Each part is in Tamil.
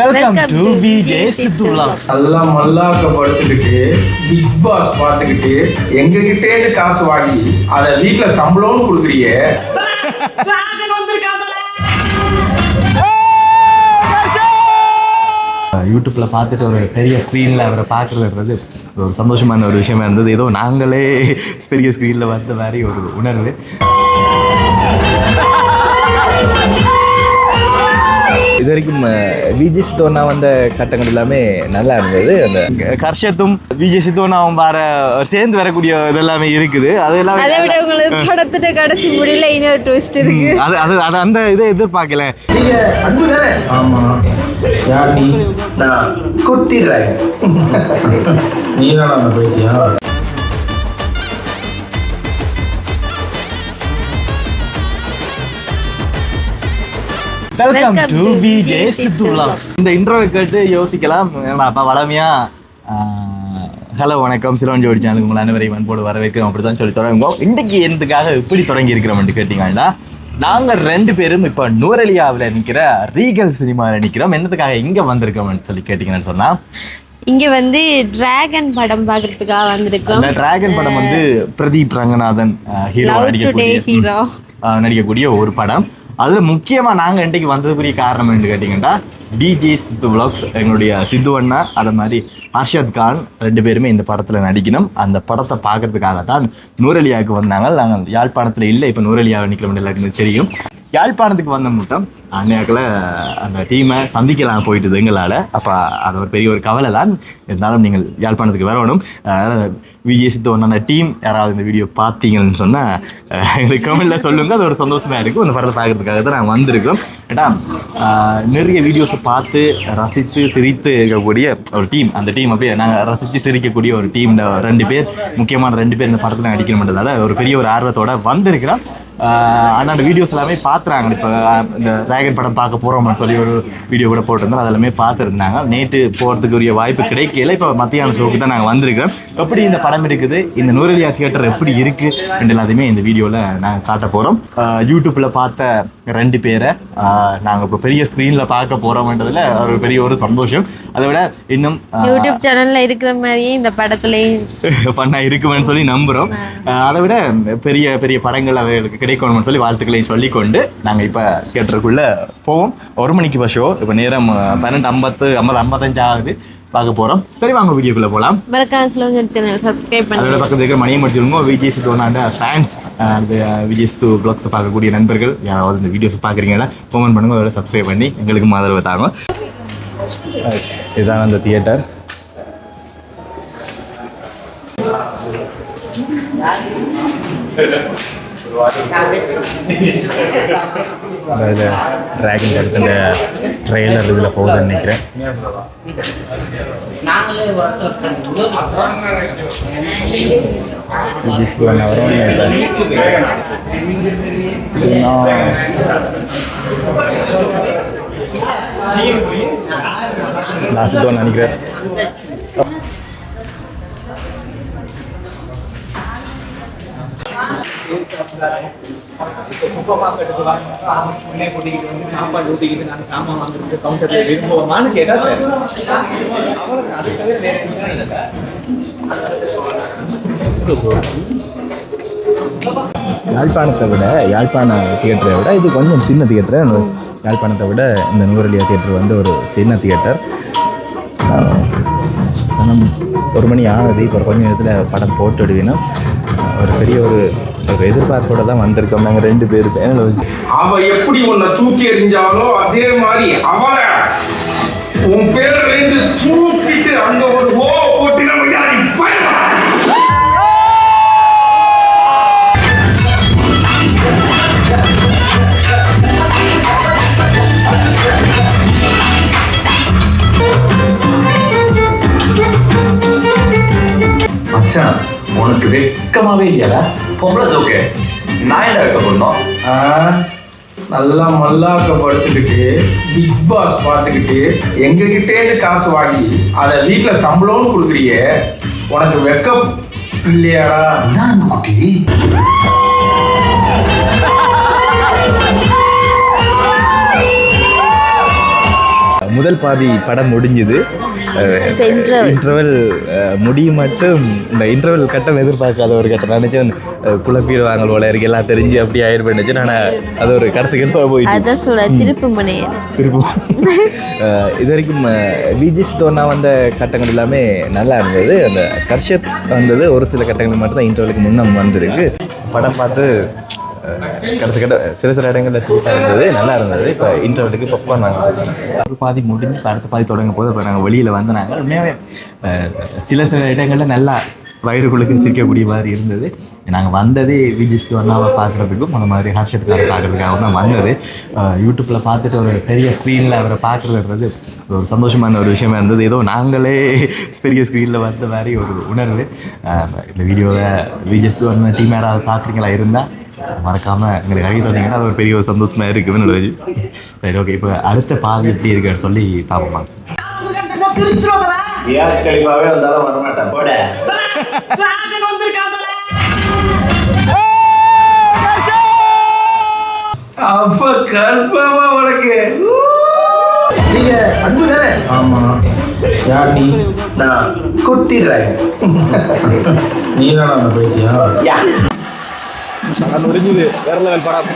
Welcome to VJ Siddhu vlogs நல்லா மல்லாக்கப்படுத்திக்கிட்டு பிக் பாஸ் பார்த்துக்கிட்டு எங்க கிட்டே காசு வாங்கி அதை வீட்டுல சம்பளம்னு கொடுக்குறியே. யூடியூப்ல பார்த்துட்டு ஒரு பெரிய ஸ்க்ரீனில் அவரை பார்க்குறதுன்றது ஒரு சந்தோஷமான ஒரு விஷயமா இருந்தது. ஏதோ நாங்களே பெரிய ஸ்க்ரீனில் வந்த மாதிரி ஒரு உணர்வு. இது வரைக்கும் விஜய் சித்தோனா வந்த கட்டங்கள் எல்லாமே நல்லா இருந்தது. அந்த கர்ஷத்தும் விஜய் சித்தோனாவும் வர சேர்ந்து வரக்கூடிய இதெல்லாமே இருக்குது. அது எல்லாமே அதை விட உங்களுக்கு படத்துல கடைசி முடியல இன்னொரு ட்விஸ்ட் இருக்கு. அது அது அது அந்த இதை எதிர்பார்க்கல. ஆமா. குட்டி நீ தான் அந்த வெல்கம் டு விஜே சித்து இந்த இன்ட்ரோவை கேட்டு யோசிக்கலாம். ஏன்னா அப்பா வளமையா? ஹலோ வணக்கம். சிலவன் ஜோடி சேனலுக்கு உங்களை அனைவரையும் அன்போடு வரவேற்கிறோம். அப்படி தான் சொல்லி தொடங்குவோம். இன்றைக்கு என்னதுக்காக எப்படி தொடங்கி இருக்கிறோம்னு கேட்டிங்கன்னா நாங்கள் ரெண்டு பேரும் இப்போ நூரலியாவில் நிற்கிற ரீகல் சினிமாவில் நிற்கிறோம் என்னதுக்காக இங்கே வந்திருக்கோம்னு சொல்லி கேட்டிங்கன்னு சொன்னால் இங்க வந்து டிராகன் படம் பாக்குறதுக்காக வந்திருக்கோம். அந்த டிராகன் படம் வந்து பிரதீப் ரங்கநாதன் ஹீரோ நடிக்கக்கூடிய ஹீரோ நடிக்கக்கூடிய ஒரு படம். அதில் முக்கியமாக நாங்கள் இன்றைக்கு வந்ததுக்குரிய காரணம் என்று கேட்டிங்கன்னா டிஜே சித்து விளாக்ஸ் எங்களுடைய சித்து அண்ணா அதே மாதிரி அர்ஷத் கான் ரெண்டு பேருமே இந்த படத்தில் நடிக்கணும். அந்த படத்தை பார்க்கறதுக்காக தான் நூரலியாவுக்கு வந்தாங்க. நாங்கள் யாழ்ப்பாணத்தில் இல்லை இப்போ நூரலியாவை நிற்கிறோம் எல்லாருக்குமே தெரியும். யாழ்ப்பாணத்துக்கு வந்த மட்டும் அன்னையாக்கில் அந்த டீமை சந்திக்கலாம் போயிட்டுது எங்களால் அப்போ அது ஒரு பெரிய ஒரு கவலை தான் இருந்தாலும் நீங்கள் யாழ்ப்பாணத்துக்கு வரணும். விஜய் சித்து ஒன்றான டீம் யாராவது இந்த வீடியோ பார்த்தீங்கன்னு சொன்னால் எங்களுக்கு கமெண்டில் சொல்லுங்கள் அது ஒரு சந்தோஷமாக இருக்கும். அந்த படத்தை பார்க்கறதுக்காக தான் நாங்கள் வந்திருக்கிறோம். ஏட்டா நிறைய வீடியோஸை பார்த்து ரசித்து சிரித்து இருக்கக்கூடிய ஒரு டீம் அந்த டீம் அப்படியே நாங்கள் ரசித்து சிரிக்கக்கூடிய ஒரு டீமில் ரெண்டு பேர். முக்கியமான ரெண்டு பேர் இந்த படத்தில் நடிக்கணுன்றதால ஒரு பெரிய ஒரு ஆர்வத்தோட வந்திருக்கிறோம். ஆஹ் ஆனா அந்த வீடியோஸ் எல்லாமே பார்த்துறாங்க இப்போ இந்த டிராகன் படம் பார்க்க போகிறோம்னு சொல்லி ஒரு வீடியோ கூட போட்டிருந்தோம். அதெல்லாமே பார்த்துருந்தாங்க. நேற்று போகிறதுக்கு உரிய வாய்ப்பு கிடைக்கல. இப்போ மத்தியான ஷோக்கு தான் நாங்கள் வந்திருக்கிறோம். எப்படி இந்த படம் இருக்குது? இந்த நூரலியா தியேட்டர் எப்படி இருக்குது எல்லாத்தையுமே இந்த வீடியோவில் நாங்கள் காட்ட போகிறோம் யூடியூப்பில் பார்த்த ரெண்டு பேரை நாங்கள் இப்போ பெரிய ஸ்க்ரீனில் பார்க்க போகிறோம்ன்றதுல ஒரு பெரிய ஒரு சந்தோஷம். அதை விட இன்னும் யூடியூப் சேனல்ல இருக்கிற மாதிரியே இந்த படத்துலயும் ஃபன்னாக இருக்குமென்னு சொல்லி நம்புகிறோம் அதை விட பெரிய பெரிய படங்கள் அவர்களுக்கு கிடைக்கணும்னு சொல்லி வாழ்த்துக்களையும் சொல்லிக்கொண்டு நாங்கள் இப்போ தியேட்டருக்குள்ளே போவோம். ஒரு மணிக்கு இப்போ ஷோ இப்போ நேரம் பன்னெண்டு ஐம்பத்து ஐம்பது ஐம்பத்தஞ்சு ஆகுது பார்க்க போகிறோம் சரி வாங்க வீடியோக்குள்ளே போகலாம் மறக்காம சேனல் சப்ஸ்கிரைப் அதோட பண்ணுங்க. பக்கத்தில் இருக்கிற மணியை முடிச்சிருங்க விஜய் சித்து ஒன்றாண்ட ஃபேன்ஸ் அந்த விஜய் சித்து ப்ளாக்ஸை பார்க்கக்கூடிய நண்பர்கள் யாராவது இந்த வீடியோஸ் பார்க்குறீங்கன்னா கமெண்ட் பண்ணுங்க. அதோட சப்ஸ்கிரைப் பண்ணி எங்களுக்கு ஆதரவு தாங்க இதுதான் அந்த தியேட்டர் அதாவது ட்ராகன் படத்தில் ட்ரெய்லர் இதில் போகுதுன்னு நினைக்கிறேன் லாஸ்ட் தான் சூப்பர் மார்க்கெட்டுக்கு உள்ளே வந்து சாப்பாடு ஊட்டிக்கிட்டு நாங்கள் சாமான் வாங்குறது கவுண்டரில் விரும்புவோமான்னு கேட்டால் சார் அது தவிர யாழ்ப்பாணத்தை விட யாழ்ப்பாண தியேட்டரை விட இது கொஞ்சம் சின்ன தியேட்டர் யாழ்ப்பாணத்தை விட இந்த நூரலியா தியேட்டர் வந்து ஒரு சின்ன தியேட்டர் சனம் ஒரு மணி ஆகுது இப்போ கொஞ்சம் நேரத்தில் படம் போட்டு விடுவீங்கன்னா ஒரு பெரிய ஒரு ஒரு எதிர்பார்ப்போட தான் வந்திருக்கோம். நாங்கள் ரெண்டு பேர் பேனல் வச்சு அவ எப்படி உன்னை தூக்கி எறிஞ்சாலோ அதே மாதிரி அவளை உன் பேர் ரெண்டு தூக்கிட்டு அங்க ஒரு ஓ உனக்கு வெக்கமாவே இல்லையாடா? பொம்பளை ஜோக்கு நான் என்ன வைக்க பண்ணோம் நல்லா மல்லாக்கப்படுத்திக்கிட்டு பிக் பாஸ் பார்த்துக்கிட்டு எங்க கிட்டே காசு வாங்கி அதை வீட்டுல சம்பளம்னு கொடுக்குறியே உனக்கு வெக்கம் இல்லையாடா? என்ன குட்டி. முதல் பாதி படம் முடிஞ்சுது. இன்டர்வல் முடியும் மட்டும் இந்த இன்டர்வல் கட்டம் எதிர்பார்க்காத ஒரு கட்டம். நினச்சேன் குழப்பிடுவாங்க போல இருக்கு. எல்லாம் தெரிஞ்சு அப்படி ஆயிரம் நினச்சு நான் அது ஒரு கடைசி கட்டமாக போயிட்டு. அதான் சொல்ல திருப்பம் அஹ் இது வரைக்கும் விஜிஸ் தோனா வந்த கட்டங்கள் எல்லாமே நல்லா இருந்தது. அந்த கர்ஷத் வந்தது ஒரு சில கட்டங்கள் மட்டும் தான் இன்டர்வலுக்கு முன்னம் வந்திருக்கு. படம் பார்த்து கடைசி கட்ட சில சில இடங்களில் சூப்பராக இருந்தது நல்லா இருந்தது. இப்போ இன்டர்வலுக்கு பெர்ஃபார்ம் நாங்கள் ஒரு பாதி முடிஞ்சு இப்போ அடுத்த பாதி தொடங்கும் போது இப்போ நாங்கள் வெளியில் வந்து நாங்கள் உண்மையாகவே சில சில இடங்களில் நல்லா வயிறுக்குள்ளுக்கு சிரிக்கக்கூடிய மாதிரி இருந்தது. நாங்கள் வந்ததே விஜிஸ் அண்ணாவை பார்க்குறதுக்கும் அந்த மாதிரி ஹர்ஷத்துக்காக பார்க்குறதுக்காக தான் வந்தது. யூடியூப்பில் பார்த்துட்டு ஒரு பெரிய ஸ்க்ரீனில் அவரை பார்க்குறதுன்றது ஒரு சந்தோஷமான ஒரு விஷயமா இருந்தது. ஏதோ நாங்களே பெரிய ஸ்க்ரீனில் வந்த மாதிரி ஒரு உணர்வு. இந்த வீடியோவை விஜிஸ் அண்ணன் டீம் யாராவது பார்க்குறீங்களா? இருந்தால் மறக்காமல் எங்களுக்கு அறிவி தந்தீங்கன்னா அது ஒரு பெரிய ஒரு சந்தோஷமாக இருக்குன்னு நினைச்சு சரி ஓகே இப்போ அடுத்த பாதி எப்படி இருக்குன்னு சொல்லி பார்ப்போம். கழிப்பாவே வந்தாலும் வரமாட்டேன் போட. அப்ப கன்ஃபார்மா உனக்கு. நீங்க அன்பு தானே? ஆமா. யார் நீ நான். குட்டி டிராகன் நீ தான் போயிட்டியா முடிஞ்சது வேற லெவல் படம்.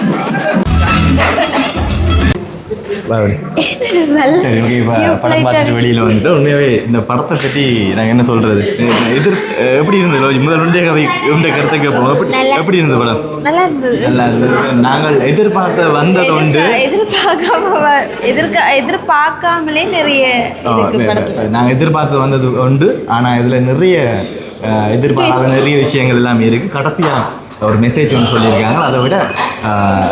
சரி ஓகே இப்போ படம் பார்த்துட்டு இருக்கு. வெளியில் வந்துட்டு உண்மையாகவே இந்த படத்தை பற்றி நாங்கள் என்ன சொல்கிறது எதிர் எப்படி இருந்தது? முதல் ஒன்றே கதை இந்த கருத்தை கேட்போம். எப்படி நல்லா- எப்படி இருந்தது படம்? நல்லா இருந்தது. நல்லா இருந்தது. நாங்கள் எதிர்பார்த்த வந்தது உண்டு. எதிர்பா- எதிர்பார்க்காம எதிர்க்க எதிர்பார்க்காமலே நிறைய இருக்கு நாங்கள் எதிர்பார்த்து வந்தது உண்டு. ஆனால் இதில் நிறைய அஹ், எதிர்பாராத நிறைய விஷயங்கள் எல்லாம் இருக்குது கடைசியாக ஒரு மெசேஜ் ஒன்று சொல்லியிருக்காங்க. அதை விட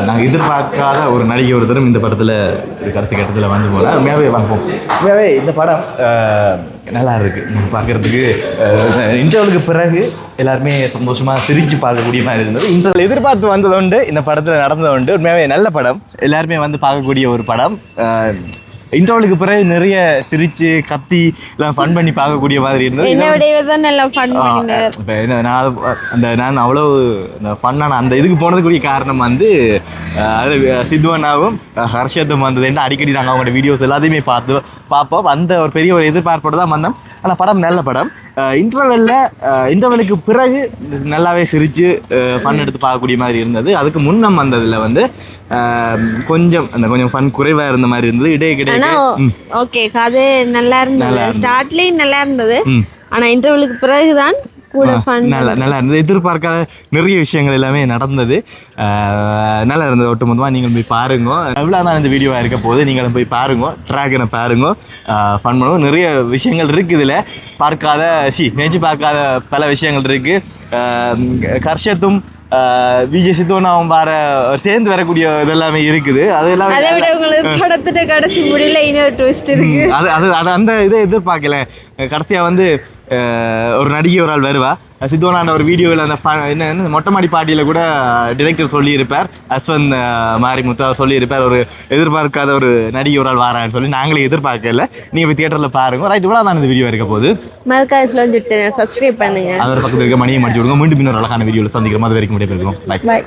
நாங்கள் எதிர்பார்க்காத ஒரு நடிகை ஒருத்தரும் இந்த படத்தில் கடைசி கட்டத்தில் வந்து போகிறேன் உண்மையாகவே பார்ப்போம். உண்மையாகவே இந்த படம் நல்லா இருக்குது பார்க்குறதுக்கு இன்டர்வலுக்கு பிறகு எல்லாருமே சந்தோஷமாக சிரித்து பார்க்கக்கூடிய மாதிரி இருந்தது. இன்டர்வல் எதிர்பார்த்து வந்தது உண்டு இந்த படத்தில் நடந்தது உண்டு. உண்மையாகவே நல்ல படம். எல்லாருமே வந்து பார்க்கக்கூடிய ஒரு படம். இன்டர்வலுக்கு பிறகு நிறைய சிரிச்சு கத்தி எல்லாம் ஃபன் பண்ணி பார்க்கக்கூடிய மாதிரி இருந்தது. இப்ப என்ன நான் அந்த நான் அவ்வளோ ஃபன்னான அந்த இதுக்கு போனதுக்குரிய காரணம் வந்து அஹ், அது சித்துவண்ணாவும் அஹ், ஹர்ஷத்தும் வந்தது. என்ன அடிக்கடி நாங்கள் அவங்களோட வீடியோஸ் எல்லாத்தையுமே பார்த்து பார்ப்போம். அந்த ஒரு பெரிய ஒரு எதிர்பார்ப்போட தான் வந்தோம். ஆனால் படம் நல்ல படம். இன்டர்வெல்ல இன்டர்வெலுக்கு பிறகு நல்லாவே சிரித்து ஃபன் எடுத்து பார்க்கக்கூடிய மாதிரி இருந்தது. அதுக்கு முன்னம் வந்ததில் வந்து கொஞ்சம் அந்த கொஞ்சம் ஃபன் குறைவாக இருந்த மாதிரி இருந்தது. இடையே கிடையாது ஓகே கதை நல்லா இருந்தது. ஸ்டார்ட்லயும் நல்லா இருந்தது. ஆனா இன்டர்வலுக்கு பிறகுதான் கூட நல்லா நல்லா இருந்தது. எதிர்பார்க்காத நிறைய விஷயங்கள் எல்லாமே நடந்தது. நல்லா இருந்தது ஒட்டுமொத்தமாக நீங்கள் போய் பாருங்க. எவ்வளோ தான் இந்த வீடியோவாக இருக்க போது நீங்களும் போய் பாருங்க. ட்ராகனை பாருங்க. ஃபன் பண்ணுவோம் நிறைய விஷயங்கள் இருக்குது இதில். பார்க்காத சி நினைச்சு பார்க்காத பல விஷயங்கள் இருக்குது கர்ஷத்தும் விஜய் சித்துவனாவும் வர ஜெயந்த் வரக்கூடிய இதெல்லாமே இருக்குது. அது எல்லாமே அதை விட உங்களுக்கு படத்துல கடைசி முடியல இன்னொரு ட்விஸ்ட் இருக்கு. அது அது அந்த இதை எதிர்பார்க்கல. கடைசியாக வந்து ஒரு நடிகை ஒரு ஆள் வருவா. சித்துவனாண்ட ஒரு வீடியோவில் அந்த என்ன என்ன மொட்டை மாடி பாட்டியில் கூட டிரெக்டர் சொல்லியிருப்பார். அஸ்வந்த் மாரிமுத்தா சொல்லியிருப்பார். ஒரு எதிர்பார்க்காத ஒரு நடிகை ஒரு ஆள் வாரான்னு சொல்லி நாங்களே எதிர்பார்க்கல. நீங்கள் போய் தியேட்டரில் பாருங்க. ரைட் இவ்வளோ தான் இந்த வீடியோ இருக்க போகுது. மறக்காத ஸ்லோஞ்சிட்டு சப்ஸ்கிரைப் பண்ணுங்க. அதோட பக்கத்தில் இருக்க மணியை மடிச்சு விடுங்க. மீண்டும் இன்னொரு அழகான வீடியோவில் சந்திக்கிறோம். அது வரைக்கும் பாய்